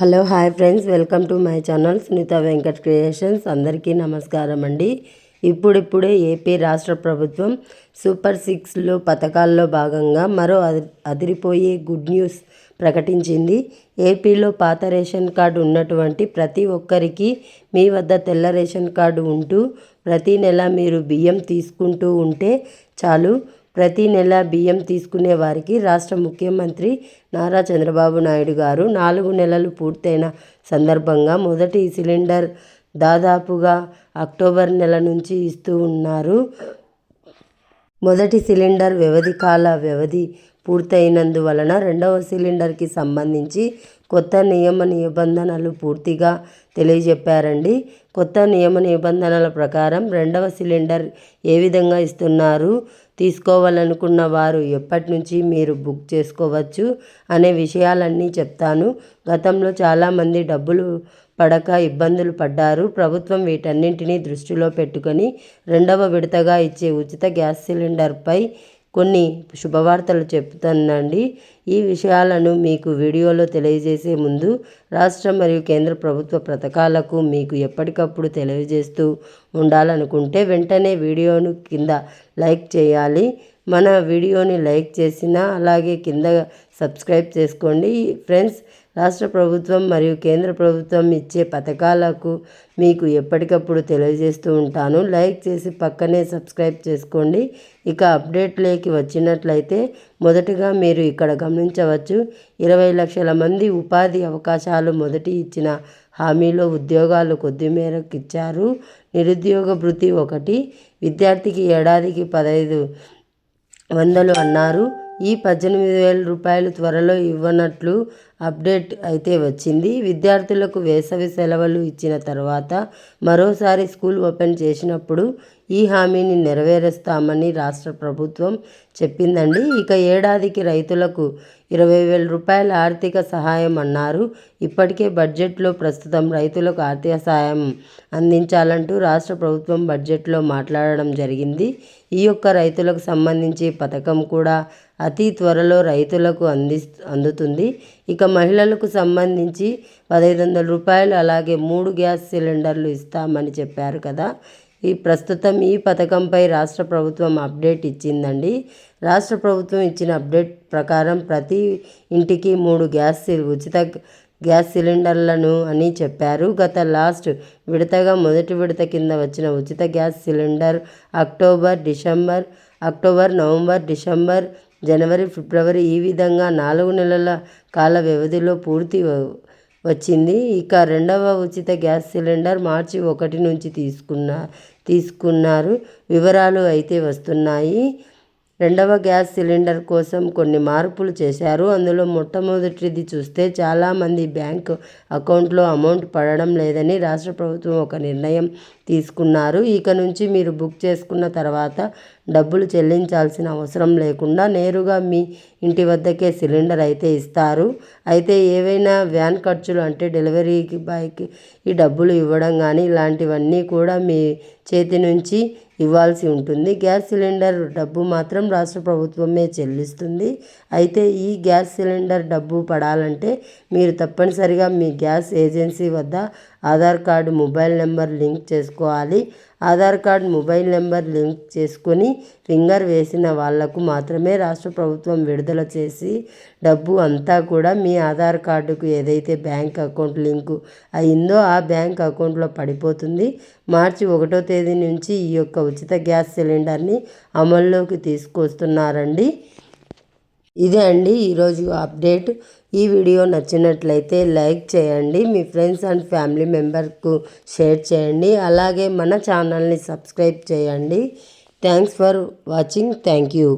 Hello hi friends. Welcome to my channel Sunitha Venkat creations. అందరికీ నమస్కారం అండి. ఇప్పుడిప్పుడే ఏపీ రాష్ట్ర ప్రభుత్వం సూపర్ సిక్స్లో పథకాల్లో భాగంగా మరో అది అదిరిపోయే గుడ్ న్యూస్ ప్రకటించింది. ఏపీలో పాత రేషన్ కార్డు ఉన్నటువంటి ప్రతి ఒక్కరికి మీ వద్ద తెల్ల రేషన్ కార్డు ఉంటూ ప్రతీ నెల మీరు బియ్యం తీసుకుంటూ ఉంటే చాలు. ప్రతి నెల బియ్యం తీసుకునే వారికి రాష్ట్ర ముఖ్యమంత్రి నారా చంద్రబాబు నాయుడు గారు నాలుగు నెలలు పూర్తయిన సందర్భంగా మొదటి సిలిండర్ దాదాపుగా అక్టోబర్ నెల నుంచి ఇస్తూ ఉన్నారు. మొదటి సిలిండర్ వ్యవధి కాల వ్యవధి పూర్తయినందువలన రెండవ సిలిండర్కి సంబంధించి కొత్త నియమ నిబంధనలు పూర్తిగా తెలియజెప్పారండి. కొత్త నియమ నిబంధనల ప్రకారం రెండవ సిలిండర్ ఏ విధంగా ఇస్తున్నారు తీసుకోవాలనుకున్న వారు ఎప్పటి నుంచి మీరు బుక్ చేసుకోవచ్చు అనే విషయాలన్నీ చెప్తాను. గతంలో చాలామంది డబ్బులు పడక ఇబ్బందులు పడ్డారు. ప్రభుత్వం వీటన్నింటినీ దృష్టిలో పెట్టుకొని రెండవ విడతగా ఇచ్చే ఉచిత గ్యాస్ సిలిండర్పై కొన్ని శుభవార్తలు చెప్తానండి. ఈ విషయాలను మీకు వీడియోలో తెలియజేసే ముందు రాష్ట్ర మరియు కేంద్ర ప్రభుత్వ పథకాలకు మీకు ఎప్పటికప్పుడు తెలియజేస్తూ ఉండాలనుకుంటే వెంటనే వీడియోను కింద లైక్ చేయాలి. మన వీడియోని లైక్ చేసిన అలాగే కింద సబ్స్క్రైబ్ చేసుకోండి. ఫ్రెండ్స్ రాష్ట్ర ప్రభుత్వం మరియు కేంద్ర ప్రభుత్వం ఇచ్చే పథకాలకు మీకు ఎప్పటికప్పుడు తెలియజేస్తూ ఉంటాను. లైక్ చేసి పక్కనే సబ్స్క్రైబ్ చేసుకోండి. ఇక అప్డేట్లోకి వచ్చినట్లయితే మొదటగా మీరు ఇక్కడ గమనించవచ్చు. ఇరవై లక్షల మంది ఉపాధి అవకాశాలు మొదటి ఇచ్చిన హామీలో ఉద్యోగాలు కొద్ది మేరకు ఇచ్చారు. నిరుద్యోగ భృతి ఒకటి. విద్యార్థికి ఏడాదికి పదహైదు వందలు అన్నారు. ఈ పద్దెనిమిది వేల రూపాయలు త్వరలో ఇవ్వనట్లు అప్డేట్ అయితే వచ్చింది. విద్యార్థులకు వేసవి సెలవులు ఇచ్చిన తర్వాత మరోసారి స్కూల్ ఓపెన్ చేసినప్పుడు ఈ హామీని నెరవేరుస్తామని రాష్ట్ర ప్రభుత్వం చెప్పిందండి. ఇక ఏడాదికి రైతులకు ఇరవై వేల రూపాయల ఆర్థిక సహాయం అన్నారు. ఇప్పటికే బడ్జెట్లో ప్రస్తుతం రైతులకు ఆర్థిక సహాయం అందించాలంటూ రాష్ట్ర ప్రభుత్వం బడ్జెట్లో మాట్లాడడం జరిగింది. ఈ యొక్క రైతులకు సంబంధించి పథకం కూడా అతి త్వరలో రైతులకు అంది అందుతుంది. ఇక మహిళలకు సంబంధించి పదహైదు వందల రూపాయలు అలాగే మూడు గ్యాస్ సిలిండర్లు ఇస్తామని చెప్పారు కదా. ఈ ప్రస్తుతం ఈ పథకంపై రాష్ట్ర ప్రభుత్వం అప్డేట్ ఇచ్చిందండి. రాష్ట్ర ప్రభుత్వం ఇచ్చిన అప్డేట్ ప్రకారం ప్రతి ఇంటికి మూడు గ్యాస్ ఉచిత గ్యాస్ సిలిండర్లను అని చెప్పారు. గత లాస్ట్ విడతగా మొదటి విడత కింద వచ్చిన ఉచిత gas cylinder October December October November December జనవరి ఫిబ్రవరి ఈ విధంగా నాలుగు నెలల కాల వ్యవధిలో పూర్తి వచ్చింది. ఇక రెండవ ఉచిత గ్యాస్ సిలిండర్ మార్చి ఒకటి నుంచి తీసుకున్న తీసుకున్నారు. వివరాలు అయితే వస్తున్నాయి. రెండవ గ్యాస్ సిలిండర్ కోసం కొన్ని మార్పులు చేశారు. అందులో మొట్టమొదటిది చూస్తే చాలామంది బ్యాంక్ అకౌంట్లో అమౌంట్ పడడం లేదని రాష్ట్ర ప్రభుత్వం ఒక నిర్ణయం తీసుకున్నారు. ఇక నుంచి మీరు బుక్ చేసుకున్న తర్వాత డబ్బులు చెల్లించాల్సిన అవసరం లేకుండా నేరుగా మీ ఇంటి వద్దకే సిలిండర్ అయితే ఇస్తారు. అయితే ఏవైనా వ్యాన్ ఖర్చులు అంటే డెలివరీకి బాయ్కి ఈ డబ్బులు ఇవ్వడం కానీ ఇలాంటివన్నీ కూడా మీ చేతి నుంచి ఇవ్వాల్సి ఉంటుంది. గ్యాస్ సిలిండర్ డబ్బు మాత్రం రాష్ట్ర ప్రభుత్వమే చెల్లిస్తుంది. అయితే ఈ గ్యాస్ సిలిండర్ డబ్బు పడాలంటే మీరు తప్పనిసరిగా మీ గ్యాస్ ఏజెన్సీ వద్ద Aadhaar card mobile number link చేసుకోవాలి. Aadhaar card mobile number link చేసుకొని ఫింగర్ వేసిన వాళ్ళకు మాత్రమే రాష్ట్ర ప్రభుత్వం విడుదల చేసి డబ్బు అంతా కూడా మీ ఆధార్ కార్డుకు ఏదైతే బ్యాంక్ అకౌంట్ లింకు అయిందో ఆ బ్యాంక్ అకౌంట్లో పడిపోతుంది. మార్చి ఒకటో తేదీ నుంచి ఈ యొక్క ఉచిత గ్యాస్ సిలిండర్ని అమల్లోకి తీసుకొస్తున్నారండి. ఇదే అండి ఈరోజు అప్డేట్. ఈ వీడియో నచ్చినట్లయితే లైక్ చేయండి మీ ఫ్రెండ్స్ అండ్ ఫ్యామిలీ మెంబర్కు షేర్ చేయండి అలాగే మన ఛానల్ని సబ్స్క్రైబ్ చేయండి. Thanks for watching. Thank you.